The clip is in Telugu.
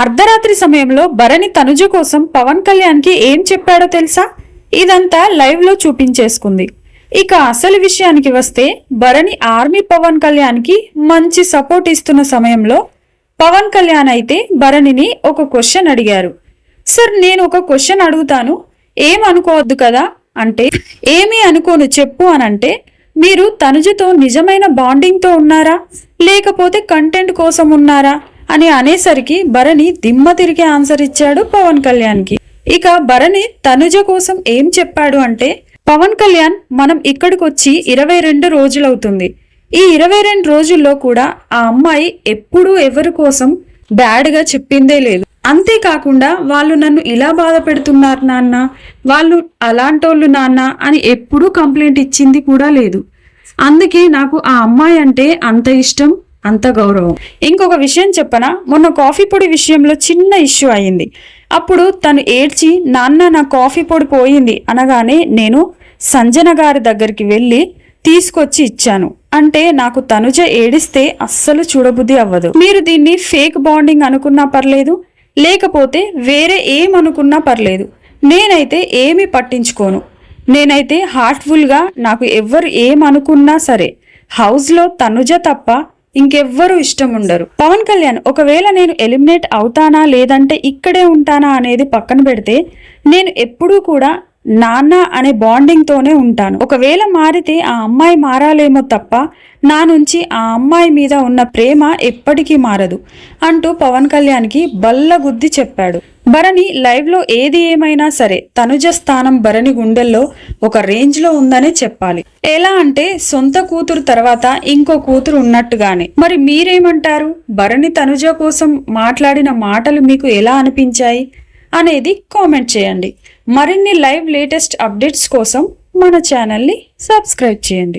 అర్ధరాత్రి సమయంలో భరణి తనుజ కోసం పవన్ కళ్యాణ్కి ఏం చెప్పాడో తెలుసా? ఇదంతా లైవ్లో చూపించేసుకుంది. ఇక అసలు విషయానికి వస్తే భరణి ఆర్మీ పవన్ కళ్యాణ్కి మంచి సపోర్ట్ ఇస్తున్న సమయంలో పవన్ కళ్యాణ్ అయితే భరణిని ఒక క్వశ్చన్ అడిగారు. సార్ నేను ఒక క్వశ్చన్ అడుగుతాను. ఏం అనుకోవద్దు కదా? అంటే ఏమీ అనుకోను చెప్పు అనంటే మీరు తనుజతో నిజమైన బాండింగ్తో ఉన్నారా? లేకపోతే కంటెంట్ కోసం ఉన్నారా? అని అనేసరికి భరణి దిమ్మ తిరిగి ఆన్సర్ ఇచ్చాడు పవన్ కళ్యాణ్కి. ఇక భరణి తనుజ కోసం ఏం చెప్పాడు అంటే పవన్ కళ్యాణ్ మనం ఇక్కడికి వచ్చి ఇరవై రెండు రోజులవుతుంది. ఈ ఇరవై రెండు రోజుల్లో కూడా ఆ అమ్మాయి ఎప్పుడూ ఎవరి కోసం బ్యాడ్గా చెప్పిందే లేదు. అంతేకాకుండా వాళ్ళు నన్ను ఇలా బాధ పెడుతున్నారు నాన్న వాళ్ళు అలాంటోళ్ళు నాన్న అని ఎప్పుడూ కంప్లైంట్ ఇచ్చింది కూడా లేదు. అందుకే నాకు ఆ అమ్మాయి అంటే అంత ఇష్టం అంత గౌరవం. ఇంకొక విషయం చెప్పనా? మొన్న కాఫీ పొడి విషయంలో చిన్న ఇష్యూ అయింది అప్పుడు తను ఏడ్చి నాన్న నా కాఫీ పొడి పోయింది అనగానే నేను సంజన గారి దగ్గరికి వెళ్ళి తీసుకొచ్చి ఇచ్చాను. అంటే నాకు తనుజ ఏడిస్తే అస్సలు చూడబుద్ధి అవ్వదు. మీరు దీన్ని ఫేక్ బాండింగ్ అనుకున్నా పర్లేదు లేకపోతే వేరే ఏమనుకున్నా పర్లేదు. నేనైతే ఏమి పట్టించుకోను. నేనైతే హార్ట్ఫుల్గా నాకు ఎవ్వరు ఏమనుకున్నా సరే హౌస్లో తనుజ తప్ప ఇంకెవ్వరు ఇష్టం ఉండరు పవన్ కళ్యాణ్ ఒకవేళ నేను ఎలిమినేట్ అవుతానా లేదంటే ఇక్కడే ఉంటానా అనేది పక్కన పెడితే నేను ఎప్పుడూ కూడా నాన్న అనే బాండింగ్తోనే ఉంటాను. ఒకవేళ మారితే ఆ అమ్మాయి మారాలేమో తప్ప నా నుంచి ఆ అమ్మాయి మీద ఉన్న ప్రేమ ఎప్పటికీ మారదు అంటూ పవన్ కళ్యాణ్కి బల్ల గుద్ది చెప్పాడు. భరణి లైవ్లో ఏది ఏమైనా సరే తనుజ స్థానం భరణి గుండెల్లో ఒక రేంజ్లో ఉందనే చెప్పాలి. ఎలా అంటే సొంత కూతురు తర్వాత ఇంకో కూతురు ఉన్నట్టుగానే. మరి మీరేమంటారు? భరణి తనుజ కోసం మాట్లాడిన మాటలు మీకు ఎలా అనిపించాయి? అనేది కామెంట్ చేయండి. మరిన్ని లైవ్ లేటెస్ట్ అప్డేట్స్ కోసం మన ఛానల్ని సబ్స్క్రైబ్ చేయండి.